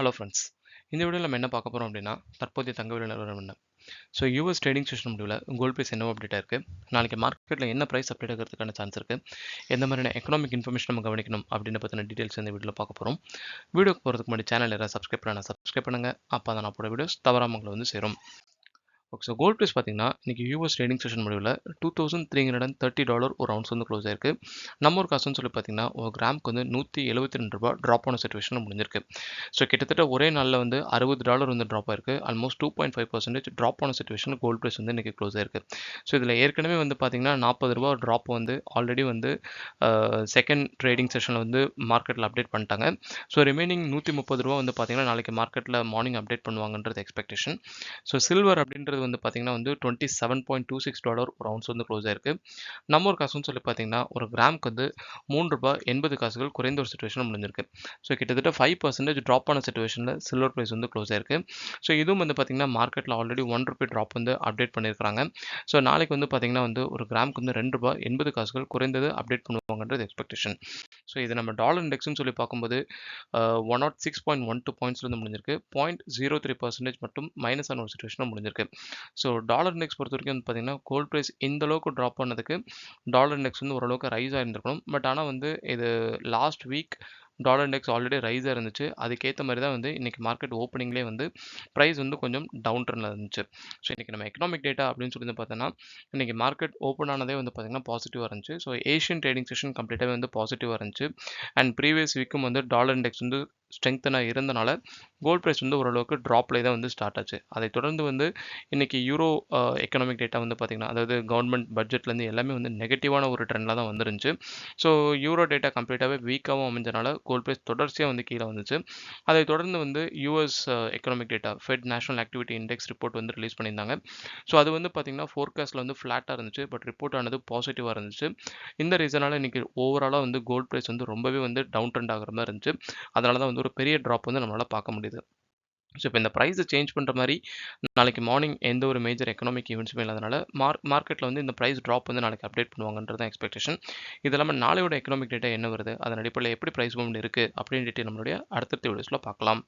Hello friends இந்த வீடியோவில் நம்ம என்ன பார்க்க போகிறோம் அப்படின்னா தற்போதைய தங்க விலை நிலவரம் என்ன? ஸோ யூஎஸ் ட்ரேடிங் செஷன் முடிவில் கோல்ட் ப்ரைஸ் என்ன அப்டேட்டாக இருக்குது நாளைக்கு மார்க்கெட்டில் என்ன ப்ரைஸ் அப்டேட் ஆகிறதுக்கான சான்ஸ் இருக்குது எந்த மாதிரியான எக்கனாமிக் இன்ஃபர்மேஷன் நம்ம கவனிக்கணும் அப்படின்னு பற்றின டீட்டெயில்ஸ் இந்த வீடியோவில் பார்க்க போகிறோம் வீடியோக்கு போகிறதுக்கு முன்னாடி சேனல் யாராவது சப்ஸ்கிரைப் பண்ண சப்ஸ்கிரைப் பண்ணுங்கள் அப்போ தான் நான் போட வீடியோஸ் தவறாமல் வந்து சேரும். ஓகே ஸோ கோல்ட் ப்ரைஸ் பார்த்தீங்கன்னா இன்றைக்கி யூஎஸ் ட்ரேடிங் செஷன் முடிவில் two thousand three hundred and thirty dollar ஒரு அவுன்ஸ் வந்து க்ளோஸ் ஆயிருக்கு. நம்ம ஒரு காசுன்னு சொல்லி பார்த்தீங்கன்னா ஒரு கிராமுக்கு வந்து நூற்றி எழுபத்தி ரெண்டு ரூபா ட்ராப் ஆன சுச்சுவேஷன் முடிஞ்சிருக்கு. ஸோ கிட்டத்தட்ட ஒரே நாளில் வந்து அறுபது டாலர் வந்து ட்ராப் ஆயிருக்கு. Almost two point five percentage drop ஆன சுச்சுவேஷன் கோல்ட் ப்ரைஸ் வந்து இன்றைக்கி க்ளோஸ் ஆயிருக்கு. ஸோ இதில் ஏற்கனவே வந்து பார்த்தீங்கன்னா நாற்பது ரூபா ட்ராப் வந்து ஆல்ரெடி வந்து செகண்ட் ட்ரேடிங் செஷனில் வந்து மார்க்கெட்டில் அப்டேட் பண்ணிட்டாங்க. ஸோ ரிமைனிங் நூற்றி முப்பது ரூபா வந்து பார்த்தீங்கன்னா நாளைக்கு மார்க்கெட்டில் மார்னிங் அப்டேட் பண்ணுவாங்கன்றது எக்ஸ்பெக்டேஷன் ஸோ சில்வர் அப்படின்றது வந்து பார்த்திங்கன்னா வந்து twenty seven point two six dollar ஒரு அவுன்ஸ் வந்து க்ளோஸ் ஆயிருக்கு. நம்ம ஒரு காசுன்னு சொல்லி பார்த்தீங்கன்னா ஒரு கிராமுக்கு வந்து மூன்று ரூபாய் எண்பது காசுகள் குறைந்த ஒரு சுச்சுவேஷன் முடிஞ்சிருக்கு ஸோ கிட்டத்தட்ட ஃபைவ் பர்சன்டேஜ் ட்ராப் ஆன சுச்சுவேஷனில் சில்வர் ப்ரைஸ் வந்து க்ளோஸ் ஆயிருக்கு. ஸோ இதுவும் வந்து பார்த்தீங்கன்னா மார்க்கெட்டில் ஆல்ரெடி ஒன் ருபி ட்ராப் வந்து அப்டேட் பண்ணியிருக்காங்க ஸோ நாளைக்கு வந்து பார்த்தீங்கன்னா வந்து ஒரு கிராமுக்கு வந்து ரெண்டு ரூபாய் எண்பது காசுகள் குறைந்தது அப்டேட் பண்ணுவாங்கன்றது எக்ஸ்பெக்டேஷன் ஸோ இது நம்ம டாலர் இண்டெக்ஸ்னு சொல்லி பார்க்கும்போது one nought six point one two பாயிண்ட்ஸ்லேருந்து முடிஞ்சிருக்கு. பாயிண்ட் ஜீரோ த்ரீ பர்சன்டேஜ் மட்டும் மைனஸ் ஆன ஒரு சுச்சுவேஷனும் முடிஞ்சிருக்கு. ஸோ டாலர் இண்டெக்ஸ் பொறுத்த வரைக்கும் வந்து பார்த்தீங்கன்னா கோல்ட் ப்ரைஸ் இந்த அளவுக்கு ட்ராப் பண்ணதுக்கு டாலர் இண்டெக்ஸ் வந்து ஓரளவுக்கு ரைஸ் ஆகிருந்துருக்கணும் பட் ஆனால் வந்து இது last week dollar index already ரைஸாக இருந்துச்சு. அதுக்கேற்ற மாதிரி தான் வந்து இன்றைக்கி மார்க்கெட் ஓப்பனிங்லேயே வந்து ப்ரைஸ் வந்து கொஞ்சம் டவுன் ட்ரெண்டில் இருந்துச்சு. ஸோ இன்றைக்கி நம்ம எக்கனாமிக் டேட்டா அப்படின்னு சொல்லி பார்த்தோன்னா இன்றைக்கி மார்க்கெட் ஓப்பன் ஆனதே வந்து பார்த்திங்கன்னா பாசிட்டிவாக இருந்துச்சு. ஸோ ஏஷியன் ட்ரேடிங் செஷன் கம்ப்ளீட்டாகவே வந்து பாசிட்டிவாக இருந்துச்சு. அண்ட் ப்ரீவியஸ் வீக்கும் வந்து டாலர் இண்டெக்ஸ் வந்து ஸ்ட்ரென்த்தனாக இருந்தனால கோல்ட் ப்ரைஸ் வந்து ஓரளவுக்கு ட்ராப்லேயே தான் வந்து ஸ்டார்ட் ஆச்சு. அதை தொடர்ந்து வந்து இன்றைக்கி யூரோ எக்கனாமிக் டேட்டா வந்து பார்த்திங்கன்னா அதாவது கவர்மெண்ட் பட்ஜெட்லேருந்து எல்லாமே வந்து நெகட்டிவான ஒரு ட்ரெண்டில் தான் வந்துருந்துச்சு. ஸோ யூரோ டேட்டா கம்ப்ளீட்டாகவே வீக்காகவும் அமைஞ்சனால கோல்ட் ப்ரைஸ் தொடர்ச்சியாக வந்து கீழே வந்துச்சு. அதை தொடர்ந்து வந்து US economic data Fed national activity index report வந்து ரிலீஸ் பண்ணியிருந்தாங்க. ஸோ அது வந்து பார்த்திங்கன்னா ஃபோர்காஸ்ட்டில் வந்து ஃப்ளாட்டாக இருந்துச்சு பட் ரிப்போர்ட் ஆனது பாசிட்டிவாக இருந்துச்சு. இந்த ரீசனால் இன்றைக்கி ஓவராலாக வந்து கோல்ட் ப்ரைஸ் வந்து ரொம்பவே வந்து டவுன் ட்ரெண்ட் ஆகிற மாதிரி இருந்துச்சு. அதனால தான் வந்து ஒரு பெரிய ட்ராப் வந்து நம்மளால் பார்க்க முடியுது. ஸோ இப்போ இந்த ப்ரைஸை சேஞ்ச் பண்ணுற மாதிரி நாளைக்கு மார்னிங் எந்த ஒரு மேஜர் எக்கனாமிக் ஈவெண்ட்ஸுமே இல்லாதனால மார்க் மார்க்கெட்டில் வந்து இந்த ப்ரைஸ் ட்ராப் வந்து நாளைக்கு அப்டேட் பண்ணுவாங்கன்றது தான் எக்ஸ்பெக்டேஷன் இது இல்லாமல் நாளையோட எக்கனாமிக் டேட்டா என்ன வருது? அதன் அடிப்படையில் எப்படி ப்ரைஸ் மூவ்மெண்ட் இருக்குது அப்படின்னு நம்மளுடைய அடுத்தடுத்த வீடியோஸில் பார்க்கலாம்.